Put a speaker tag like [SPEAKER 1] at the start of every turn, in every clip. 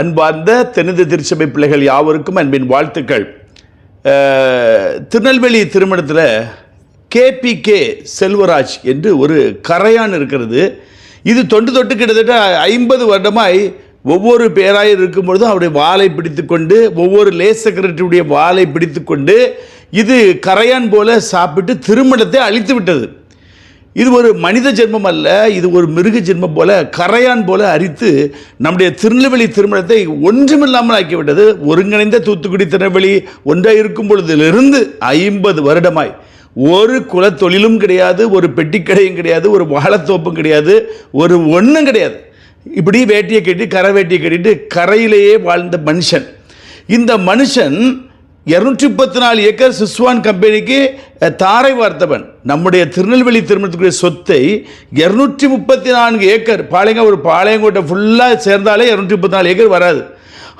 [SPEAKER 1] அன்பார்ந்த தென்னிந்திய திருச்சபை பிள்ளைகள் யாவருக்கும் அன்பின் வாழ்த்துக்கள். திருநெல்வேலி திருமணத்தில் கேபிகே செல்வராஜ் என்று ஒரு கரையான் இருக்கிறது. இது தொண்டு தொட்டு கிட்டத்தட்ட ஐம்பது வருடமாய் ஒவ்வொரு பேராயர் இருக்கும் பொழுதும் அவருடைய வாளை பிடித்துக்கொண்டு ஒவ்வொரு லே செக்ரட்டரியுடைய வாளை பிடித்துக்கொண்டு இது கரையான் போல சாப்பிட்டு திருமணத்தை அழித்து விட்டது இது ஒரு மனித ஜென்மம் அல்ல இது ஒரு மிருக ஜென்மம் போல கரையான் போல அரித்து நம்முடைய திருநெல்வேலி திருமணத்தை ஒன்றுமில்லாமல் ஆக்கிவிட்டது. ஒருங்கிணைந்த தூத்துக்குடி திருநெல்வேலி ஒன்றாக இருக்கும் பொழுதிலிருந்து ஐம்பது வருடமாய். ஒரு குலத்தொழிலும் கிடையாது ஒரு பெட்டிக்கடையும் கிடையாது ஒரு வாழத்தோப்பும் கிடையாது ஒரு ஒன்றும் கிடையாது. இப்படி வேட்டியை கட்டி கரை வேட்டியை கட்டிட்டு கரையிலேயே வாழ்ந்த மனுஷன். இந்த மனுஷன் இரநூற்றி முப்பத்தி நாலு ஏக்கர் சிஸ்வான் கம்பெனிக்கு தாரை வார்த்தவன். நம்முடைய திருநெல்வேலி திருமணத்துக்குரிய சொத்தை இரநூற்றி முப்பத்தி நான்கு ஏக்கர் பாளையங்க ஒரு பாளையங்கோட்டை ஃபுல்லாக சேர்ந்தாலே இரநூற்றி முப்பத்தி நாலு ஏக்கர் வராது.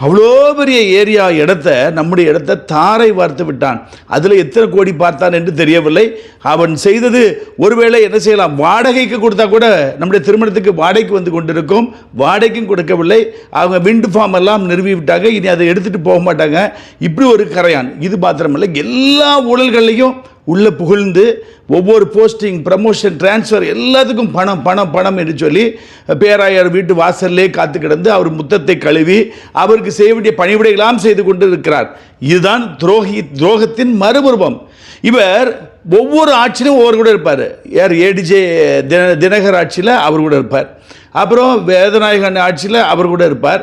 [SPEAKER 1] அவ்வளோ பெரிய ஏரியா இடத்த நம்முடைய இடத்த தாரை வார்த்து விட்டான். அதில் எத்தனை கோடி பார்த்தான் என்று தெரியவில்லை. அவன் செய்தது ஒருவேளை என்ன செய்யலாம்? வாடகைக்கு கொடுத்தா கூட நம்முடைய திருமணத்துக்கு வாடகைக்கு வந்து கொண்டிருக்கும். வாடகைக்கும் கொடுக்கவில்லை. அவங்க விண்டு ஃபார்ம் எல்லாம் நிறுவி விட்டாங்க. இனி அதை எடுத்துகிட்டு போக மாட்டாங்க. இப்படி ஒரு கரையான். இது மாத்திரமில்லை எல்லா ஊழல்கள்லையும் உள்ளே புகழ்ந்து ஒவ்வொரு போஸ்டிங் ப்ரமோஷன் ட்ரான்ஸ்ஃபர் எல்லாத்துக்கும் பணம் பணம் பணம் என்று சொல்லி பேராயர் வீட்டு வாசல்லே காத்து கிடந்து அவர் முத்தத்தை கழுவி அவருக்கு செய்ய வேண்டிய பணிவிடைகளாம் செய்து கொண்டு இருக்கிறார் இதுதான் துரோகி துரோகத்தின் மறுபுருவம் இவர் ஒவ்வொரு ஆட்சியிலும் ஒவ்வொரு கூட இருப்பார். யார் ஏடிஜே தின தினகர் ஆட்சியில் அவர் கூட இருப்பார். அப்புறம் வேதநாயகன் ஆட்சியில் அவர் கூட இருப்பார்.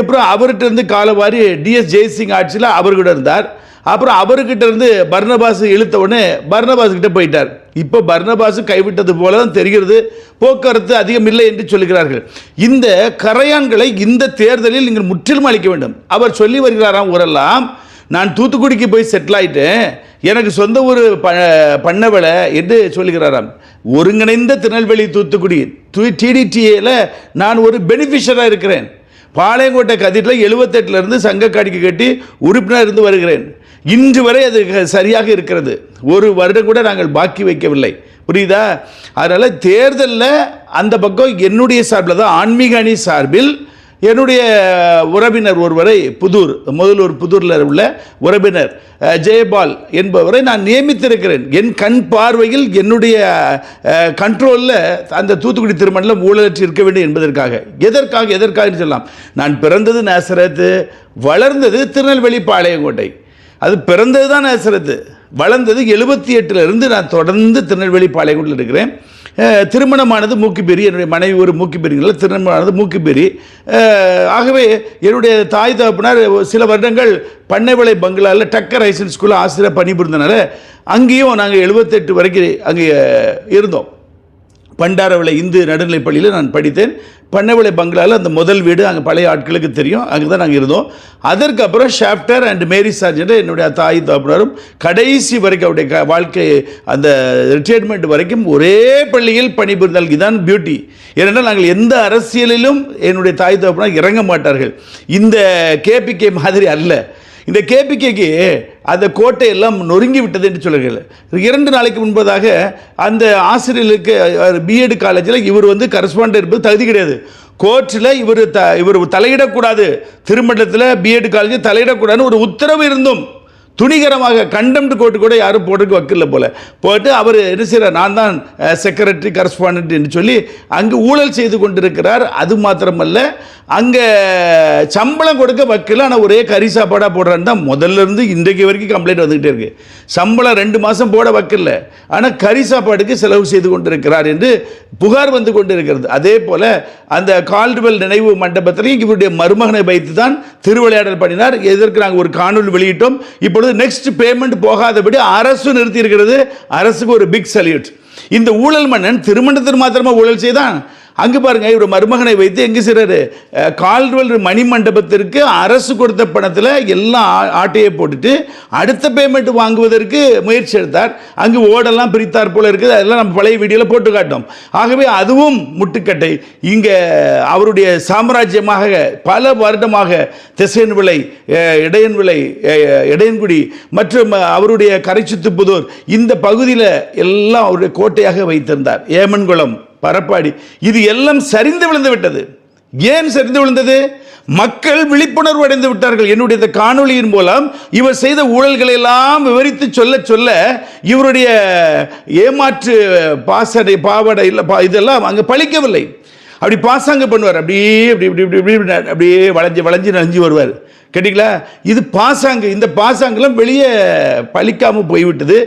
[SPEAKER 1] அப்புறம் அவர்கிட்ட இருந்து காலவாரி டிஎஸ் ஜெய்சிங் ஆட்சியில் அவர் கூட இருந்தார். அப்புறம் அவர்கிட்ட இருந்து பர்ணபாஸ் இழுத்த உடனே பர்ணபாஸ் கிட்ட போயிட்டார். இப்போ பர்ணபாஸ் கைவிட்டது போல தான் தெரிகிறது. போக்குவரத்து அதிகம் இல்லை என்று சொல்லுகிறார்கள் இந்த கரையான்களை இந்த தேர்தலில் நீங்கள் முற்றிலும் அளிக்க வேண்டும். அவர் சொல்லி வருகிறாராம் ஊரெல்லாம் நான் தூத்துக்குடிக்கு போய் செட்டில் ஆயிட்டேன். எனக்கு சொந்த ஊர் ப பண்ணவளை என்று சொல்லுகிறாராம். ஒருங்கிணைந்த திருநெல்வேலி தூத்துக்குடி டிடிடிஏல நான் ஒரு பெனிஃபிஷராக இருக்கிறேன். பாளையங்கோட்டை கதிரில் எழுபத்தெட்டுலேருந்து சங்கக்காடிக்கு கட்டி உறுப்பினர் இருந்து வருகிறேன். இன்று வரை அது சரியாக இருக்கிறது. ஒரு வருடம் கூட நாங்கள் பாக்கி வைக்கவில்லை. புரியுதா? அதனால் தேர்தலில் அந்த பக்கம் என்னுடைய சார்பில் தான் ஆன்மீக அணி சார்பில் என்னுடைய உறவினர் ஒருவரை புதூர் முதலூர் புதூரில் உள்ள உறவினர் ஜெயபால் என்பவரை நான் நியமித்திருக்கிறேன். என் கண் பார்வையில் என்னுடைய கண்ட்ரோலில் அந்த தூத்துக்குடி திருமணம் ஊழலற்றி இருக்க வேண்டும் என்பதற்காக. எதற்காக எதற்காக சொல்லலாம். நான் பிறந்தது நேசரத்து வளர்ந்தது திருநெல்வேலி பாளையங்கோட்டை. அது பிறந்தது தான் நேசரத்து. வளர்ந்தது எழுபத்தி எட்டுலேருந்து நான் தொடர்ந்து திருநெல்வேலி பாளையங்கோட்டில் இருக்கிறேன். திருமணமானது மூக்குப்பெரி என்னுடைய மனைவி ஒரு மூக்கிப்பேரிங்கள திருமணமானது மூக்குப்பெரி ஆகவே என்னுடைய தாய் தகப்பினார் சில வருடங்கள் பண்ணைவிளை பங்களாவில் டக்கர் ஹைசன் ஸ்கூலில் ஆசிரியர் பணிபுரிந்தனால அங்கேயும் நாங்கள் எழுபத்தெட்டு வரைக்கும் அங்கே இருந்தோம். பண்டாரவிளை இந்து நடுநிலைப் பள்ளியில் நான் படித்தேன். பண்ணவிளை பங்களாவில் அந்த முதல் வீடு அங்கே பழைய ஆட்களுக்கு தெரியும். அங்கே தான் நாங்கள் இருந்தோம். அதற்கப்புறம் ஷாஃப்டர் அண்ட் மேரி சார்ஜென்ட் என்னுடைய தாய் தகப்பனரும் கடைசி வரைக்கும் அவருடைய க வாழ்க்கை அந்த ரிட்டையர்மெண்ட் வரைக்கும் ஒரே பள்ளியில் பணிபுரிந்தால் இதுதான் பியூட்டி ஏனென்றால் நாங்கள் எந்த அரசியலிலும் என்னுடைய தாய் தகப்பனார் இறங்க மாட்டார்கள். இந்த கேபிகே மாதிரி அல்ல. இந்த கேபிகேக்கு அந்த கோட்டை எல்லாம் நொறுங்கி விட்டது என்று சொல்லுங்கள் இரண்டு நாளைக்கு முன்பதாக அந்த ஆசிரியர்களுக்கு பிஎட் காலேஜில் இவர் வந்து கரஸ்பாண்டன்ட் இருப்பது தகுதி கிடையாது. கோர்ட்டில் இவர் த இவர் தலையிடக்கூடாது. திருமண்டலத்தில் பிஎட் காலேஜ் தலையிடக்கூடாதுன்னு ஒரு உத்தரவு இருந்தும் துணிகரமாக கண்டம்டு கோர்ட்டு கூட யாரும் போட்டுக்கு வக்கில்ல போல. போட்டு அவர் என்ன செய்கிறார் நான் தான் செக்ரட்டரி கரஸ்பாண்ட் என்று சொல்லி அங்கு ஊழல் செய்து கொண்டிருக்கிறார். அது மாத்திரமல்ல அங்கே சம்பளம் கொடுக்க வக்கல ஆனால் ஒரே கறி சாப்பாடாக போடுறான்னு தான் முதல்ல இருந்து இன்றைக்கு வரைக்கும் கம்ப்ளைண்ட் வந்துகிட்டே இருக்கு. சம்பளம் ரெண்டு மாதம் போட வக்கில்ல. ஆனால் கறி சாப்பாடுக்கு செலவு செய்து கொண்டிருக்கிறார் என்று புகார் வந்து கொண்டிருக்கிறது. அதே போல் அந்த கால்டுவெல் நினைவு மண்டபத்திலையும் இவருடைய மருமகனை வைத்து தான் திருவிளையாடல் பண்ணினார். எதற்கு நாங்கள் ஒரு காணொலி வெளியிட்டோம். இப்போ இப்பொழுது நெக்ஸ்ட் பேமெண்ட் போகாதபடி அரசு நிறுத்தி இருக்கிறது. அரசுக்கு ஒரு பிக் சல்யூட் இந்த ஊழல் மன்னன் திருமணத்தில் மாத்திரமா ஊழல் செய்தான்? அங்கே பாருங்க இவர் மருமகனை வைத்து எங்கே செய்கிறாரு கால்வெல் மணி மண்டபத்திற்கு அரசு கொடுத்த பணத்தில் எல்லாம் ஆ- ஆட்டையை போட்டுட்டு அடுத்த பேமெண்ட் வாங்குவதற்கு முயற்சி எடுத்தார். அங்கு ஓடெல்லாம் பிரித்தார் போல இருக்குது. அதெல்லாம் நம்ம பழைய வீடியோவில் போட்டு காட்டோம். ஆகவே அதுவும் முட்டுக்கட்டை. இங்கே அவருடைய சாம்ராஜ்யமாக பல வருடமாக திசையன் விலை இடையன் விலை இடையன்குடி மற்றும் அவருடைய கரைச்சுத்துப்புதூர் இந்த பகுதியில் எல்லாம் அவருடைய கோட்டையாக வைத்திருந்தார். ஏமன்குளம். பரப்பாடி. இது எல்லாம் சரிந்து விழுந்து விட்டது. ஏன் சரிந்து விழுந்தது? மக்கள் விழிப்புணர்வு அடைந்து விட்டார்கள். என்னுடைய இந்த காணொளியின் மூலம் இவர் செய்த ஊழல்களை எல்லாம் விவரித்து சொல்ல சொல்ல இவருடைய ஏமாற்று பாசடை பாவடை இல்லை பா இதெல்லாம் அங்கே பழிக்கவில்லை. அப்படி பாசாங்க பண்ணுவார். அப்படியே அப்படி இப்படி இப்படி இப்படி இப்படி அப்படியே வளைஞ்சு வளைஞ்சு நனைஞ்சு வருவார். கேட்டிங்களா? இது பாசாங்கு. இந்த பாசாங்கெல்லாம் வெளியே பழிக்காமல் போய்விட்டது.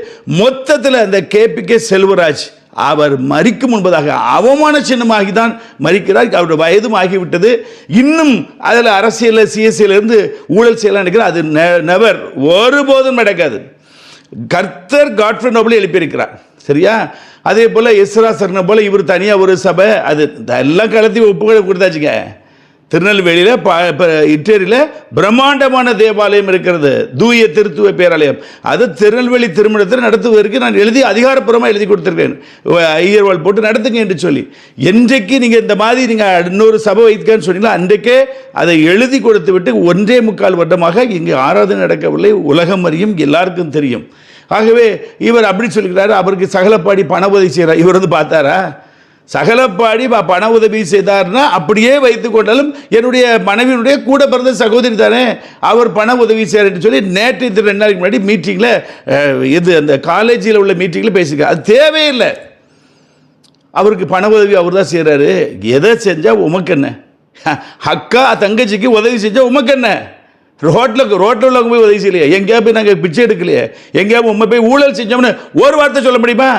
[SPEAKER 1] மொத்தத்தில் அந்த கேபிகே செல்வராஜ் அவர் மறிக்கும் முன்பதாக அவமான சின்னமாகி தான் மறிக்கிறார் அவருடைய வயதும் ஆகிவிட்டது. இன்னும் அதில் அரசியலில் சிஎஸ்சியிலிருந்து ஊழல் செய்யலாம் நினைக்கிறார். அது நெவர் ஒருபோதும் நடக்காது. கர்த்தர் காட்ஃப்ரே நோபலை எழுப்பியிருக்கிறார். சரியா? அதே போல் எஸ்ரா சர்ன போல் இவர் தனியாக ஒரு சபை அது எல்லாம் கலத்தி ஒப்புகளை கொடுத்தாச்சுங்க. திருநெல்வேலியில் ப இப்போ இட்டேரியில் பிரம்மாண்டமான தேவாலயம் இருக்கிறது. தூய திருத்துவ பேராலயம். அது திருநெல்வேலி திருமணத்தில் நடத்துவதற்கு நான் எழுதி அதிகாரப்பூர்வமாக எழுதி கொடுத்துருக்கேன். ஐயர்வால் போட்டு நடத்துங்க என்று சொல்லி. என்றைக்கு நீங்கள் இந்த மாதிரி நீங்கள் இன்னொரு சபை வைக்கன்னு சொன்னீங்களோ அன்றைக்கே அதை எழுதி கொடுத்து விட்டு ஒன்றே முக்கால் வருடமாக இங்கே ஆராதனை நடக்கவில்லை. உலகம் அறியும் எல்லாருக்கும் தெரியும். ஆகவே இவர் அப்படி சொல்லிக்கிறாரு அவருக்கு சகலப்பாடி பண உதவி செய்கிறார். இவர் வந்து பார்த்தாரா? சகலப்பாடி பண உதவி செய்தார்னா அப்படியே வைத்து கொண்டாலும் என்னுடைய மனைவியினுடைய கூட பிறந்த சகோதரி தானே அவர் பண உதவி செய்கிறார்னு சொல்லி நேற்று இது ரெண்டு நாளைக்கு முன்னாடி மீட்டிங்கில் இது அந்த காலேஜில் உள்ள மீட்டிங்கில் பேசியிருக்காரு. அது தேவையில்லை. அவருக்கு பண உதவி அவர் தான் செய்கிறாரு எதை செஞ்சால் உமக்கு என்ன? அக்கா தங்கச்சிக்கு உதவி செஞ்சால் உமக்கு என்ன? ரோட்டில் ரோட்டில் உள்ளவங்க போய் உதவி செய்யலையே? எங்கேயா போய் நாங்கள் பிச்சை எடுக்கலையே? எங்கேயா உண்மை போய் ஊழல் செஞ்சோம்னு ஒரு வார்த்தை சொல்ல முடியுமா?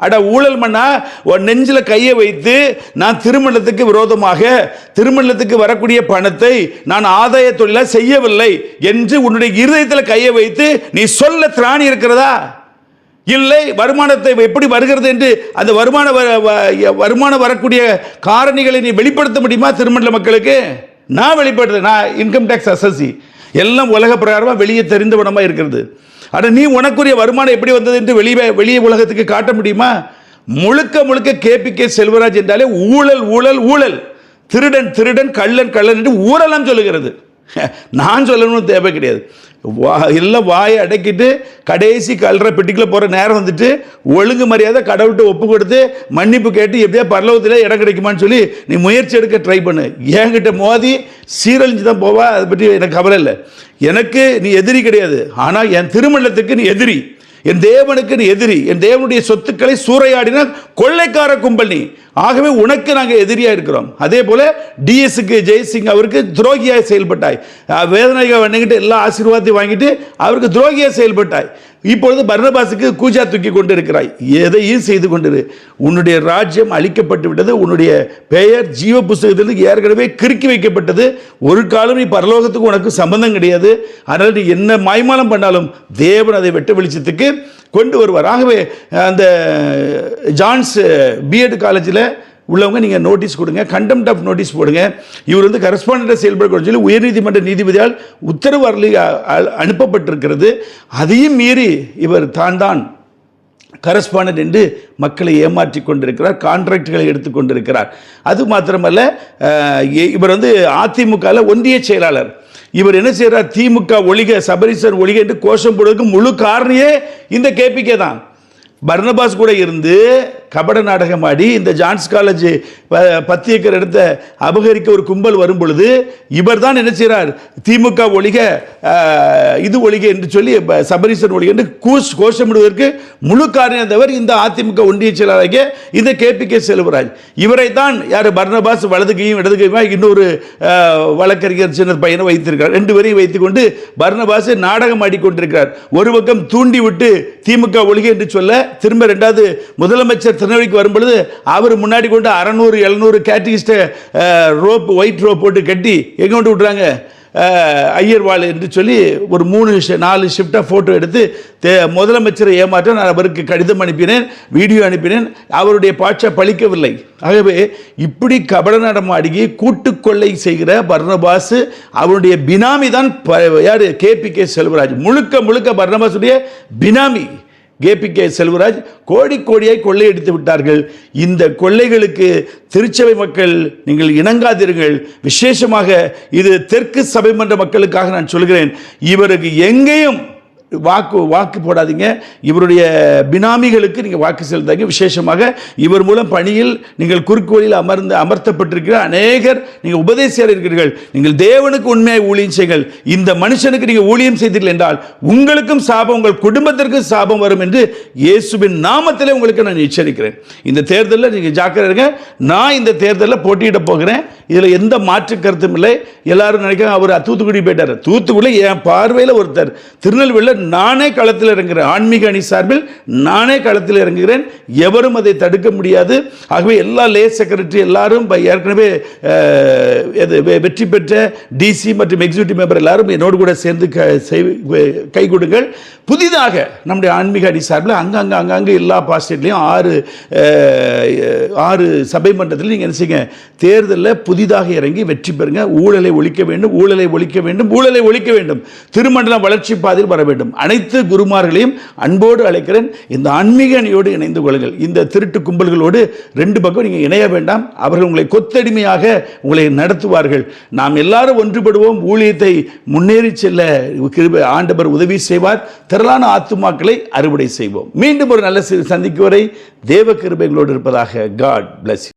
[SPEAKER 1] அட ஊழல் மண்ணா உன் நெஞ்சில் கையை வைத்து நான் திருமணத்துக்கு விரோதமாக திருமணத்துக்கு வரக்கூடிய பணத்தை நான் ஆதாய தொழில செய்யவில்லை என்று உன்னுடைய இருதயத்தில் கையை வைத்து நீ சொல்ல திராணி இருக்கிறதா? இல்லை வருமானத்தை எப்படி வருகிறது என்று அந்த வருமான வர வ- வருமானம் வரக்கூடிய காரணிகளை நீ வெளிப்படுத்த முடியுமா திருமண மக்களுக்கு? நான் வெளிப்படுறேன் நான் இன்கம் டேக்ஸ் அசசி எல்லாம் உலக பிரகாரமாக வெளியே தெரிந்தவனமாக இருக்கிறது. ஆனால் நீ உனக்குரிய வருமானம் எப்படி வந்தது என்று வெளியே வெளியே உலகத்துக்கு காட்ட முடியுமா? முழுக்க முழுக்க கேபிகே செல்வராஜ் என்றாலே ஊழல் ஊழல் ஊழல். திருடன் திருடன் கள்ளன் கள்ளன் என்று ஊழலாம் சொல்லுகிறது. நான் சொல்லணும்னு தேவை கிடையாது. வா எல்லாம் வாயை அடக்கிட்டு கடைசி கல்ற பெட்டிக்குள்ள போகிற நேரம் வந்துட்டு ஒழுங்கு மரியாதை கடவுள்கிட்ட ஒப்பு கொடுத்து மன்னிப்பு கேட்டு எப்படியா பரலோகத்தில் இடம் கிடைக்குமான்னு சொல்லி நீ முயற்சி எடுக்க ட்ரை பண்ணு. என்கிட்ட மோதி சீரழிஞ்சு தான் போவா அதை பற்றி எனக்கு கவலை இல்லை. எனக்கு நீ எதிரி கிடையாது. ஆனால் என் திருமணத்துக்கு நீ எதிரி. என் தேவனுக்கு நீ எதிரி. என் தேவனுடைய சொத்துக்களை சூறையாடின கொள்ளைக்கார கும்பல் நீ. ஆகவே உனக்கு நாங்கள் எதிரியாக இருக்கிறோம். அதே போல டிஎஸ்க்கு ஜெய்சிங் அவருக்கு துரோகியாக செயல்பட்டாய். வேதனைகள் வந்துக்கிட்டு எல்லா ஆசீர்வாதத்தையும் வாங்கிட்டு அவருக்கு துரோகியாக செயல்பட்டாய். இப்பொழுது பர்ணபாசுக்கு கூஜா தூக்கி கொண்டு இருக்கிறாய் எதையும் செய்து கொண்டிரு. உன்னுடைய ராஜ்யம் அழிக்கப்பட்டு விட்டது. உன்னுடைய பெயர் ஜீவ புஸ்தகத்திலிருந்து ஏற்கனவே கிறுக்கி வைக்கப்பட்டது. ஒரு காலம் நீ பரலோகத்துக்கு உனக்கு சம்பந்தம் கிடையாது. அதனால் நீ என்ன மாய்மாலம் பண்ணாலும் தேவன் அதை வெட்ட வெளிச்சத்துக்கு கொண்டு வருவார். ஆகவே அந்த ஜான்ஸ் பிஎட் காலேஜில் உள்ளவங்க நீங்கள் நோட்டீஸ் கொடுங்க கண்டெம்ட் ஆஃப் நோட்டீஸ் போடுங்க. இவர் வந்து கரஸ்பாண்டாக செயல்படக்கூடாது சொல்லி உயர்நீதிமன்ற நீதிபதியால் உத்தரவு அருளி அ- அனுப்பப்பட்டிருக்கிறது. அதையும் மீறி இவர் தான் தான் கரஸ்பாண்டன்ட் என்று மக்களை ஏமாற்றி கொண்டிருக்கிறார் கான்ட்ராக்டுகளை எடுத்து கொண்டிருக்கிறார். அது மாத்திரமல்ல இ- இவர் வந்து அதிமுகவில் ஒன்றிய செயலாளர். இவர் என்ன செய்கிறார் திமுக ஒழிக சபரிசன் ஒழிக என்று கோஷம் போடுவதற்கு முழு காரணியே இந்த கேபிகே தான். பர்னபாஸ் கூட இருந்து கபட நாடகம் ஆடி இந்த ஜான்ஸ் காலேஜ் ப- பத்து ஏக்கர் இடத்த அபகரிக்க ஒரு கும்பல் வரும் பொழுது இவர் தான் என்ன செய்கிறார் திமுக ஒழிக இது ஒழிக என்று சொல்லி சபரீசன் ஒழிக என்று கூஸ் கோஷமிடுவதற்கு முழு காரணம் தவிர இந்த அதிமுக ஒன்றிய செயலாளராகிய இந்த கேபிகே செல்வராஜ். இவரை தான் யார் பர்னபாஸ் வலது கையும் இடது கையுமா? இன்னொரு வழக்கறிஞர் சின்ன பையனை வைத்திருக்கிறார். ரெண்டு பேரையும் வைத்துக்கொண்டு பர்னபாஸ் நாடகம் ஆடிக்கொண்டிருக்கிறார். ஒரு பக்கம் தூண்டி விட்டு திமுக ஒழிக என்று சொல்ல திரும்ப ரெண்டாவது முதலமைச்சர் திருநெல்வேலிக்கு வரும்பொழுது அவர் முன்னாடி கொண்டு அறநூறு எழுநூறு கேட்டகிஸ்ட்டை ரோப் ஒயிட் ரோப் போட்டு கட்டி எங்கே கொண்டு விட்றாங்க ஐயர் வாழ் என்று சொல்லி ஒரு மூணு நாலு ஷிஃப்டாக ஃபோட்டோ எடுத்து தே முதலமைச்சரை ஏமாற்ற நான் அவருக்கு கடிதம் அனுப்பினேன் வீடியோ அனுப்பினேன். அவருடைய பாட்சா பலிக்கவில்லை ஆகவே இப்படி கபட நடமாடி கூட்டு கொள்ளை செய்கிற பர்ணபாஸ் அவருடைய பினாமி தான் யார் யாரு கேபிகே செல்வராஜ். முழுக்க முழுக்க பர்ணபாஸுடைய பினாமி. கேபிகே செல்வராஜ் கோடி கோடியாய் கொள்ளையடித்து விட்டார்கள். இந்த கொள்ளைகளுக்கு திருச்சபை மக்கள் நீங்கள் இணங்காதீர்கள். விசேஷமாக இது தெற்கு சபை மன்ற மக்களுக்காக நான் சொல்கிறேன். இவருக்கு எங்கேயும் வாக்கு வாக்கு போடாதீங்க. இவருடைய பினாமிகளுக்கு நீங்கள் வாக்கு செலுத்தாங்க விசேஷமாக இவர் மூலம் பணியில் நீங்கள் குறுக்கு வழியில் அமர்ந்து அமர்த்தப்பட்டிருக்கிற அநேகர் நீங்கள் உபதேசியார் இருக்கிறீர்கள். நீங்கள் தேவனுக்கு உண்மையாக ஊழியம் செய்யுங்கள். இந்த மனுஷனுக்கு நீங்கள் ஊழியம் செய்தீர்கள் என்றால் உங்களுக்கும் சாபம் உங்கள் குடும்பத்திற்கும் சாபம் வரும் என்று இயேசுவின் நாமத்திலே உங்களுக்கு நான் எச்சரிக்கிறேன். இந்த தேர்தலில் நீங்கள் ஜாக்கிரதை இருங்க. நான் இந்த தேர்தலில் போட்டியிட போகிறேன். இதில் எந்த மாற்று கருத்தும் இல்லை. எல்லாரும் நினைக்கிறாங்க அவர் தூத்துக்குடி போயிட்டார். தூத்துக்குடி என் பார்வையில் ஒருத்தர். திருநெல்வேலியில் நானே களத்தில் இறங்குகிறேன். ஆன்மீக அணி சார்பில் நானே களத்தில் இறங்குகிறேன். எவரும் அதை தடுக்க முடியாது. ஆகவே எல்லா லே செக்ரட்டரி எல்லாரும் ஏற்கனவே எது வெ- வெற்றி பெற்ற டிசி மற்றும் எக்ஸிக்யூட்டிவ் மெம்பர் எல்லாரும் என்னோடு கூட சேர்ந்து க செய்- கை கொடுங்கள். புதிதாக நம்முடைய ஆன்மீக அணி சார்பில் அங்கங்கே அங்கங்கே எல்லா பாஸ்டேட்லேயும் ஆறு ஆறு சபை மன்றத்தில் நீங்கள் என்ன செய்யுங்க? தேர்தலில் புதிதாக இறங்கி வெற்றி பெறுங்க. ஊழலை ஒழிக்க வேண்டும் ஊழலை ஒழிக்க வேண்டும் ஊழலை ஒழிக்க வேண்டும். திருமண்டலம் வளர்ச்சி பாதையில் வர வேண்டும். அனைத்து குருமார்களையும் அன்போடு அழைக்கிறேன். இந்த ஆன்மீக அணியோடு இணைந்து கொள்ளுங்கள். இந்த திருட்டு கும்பல்களோடு ரெண்டு பக்கம் நீங்கள் இணைய வேண்டாம். அவர்கள் உங்களை கொத்தடிமையாக உங்களை நடத்துவார்கள். நாம் எல்லாரும் ஒன்றுபடுவோம். ஊழியத்தை முன்னேறி செல்ல ஆண்டவர் உதவி செய்வார். திரளான ஆத்துமாக்களை அறுவடை செய்வோம். மீண்டும் ஒரு நல்ல சந்திக்கும் வரை தேவ கிருபைகளோடு இருப்பதாக காட் பிளஸ்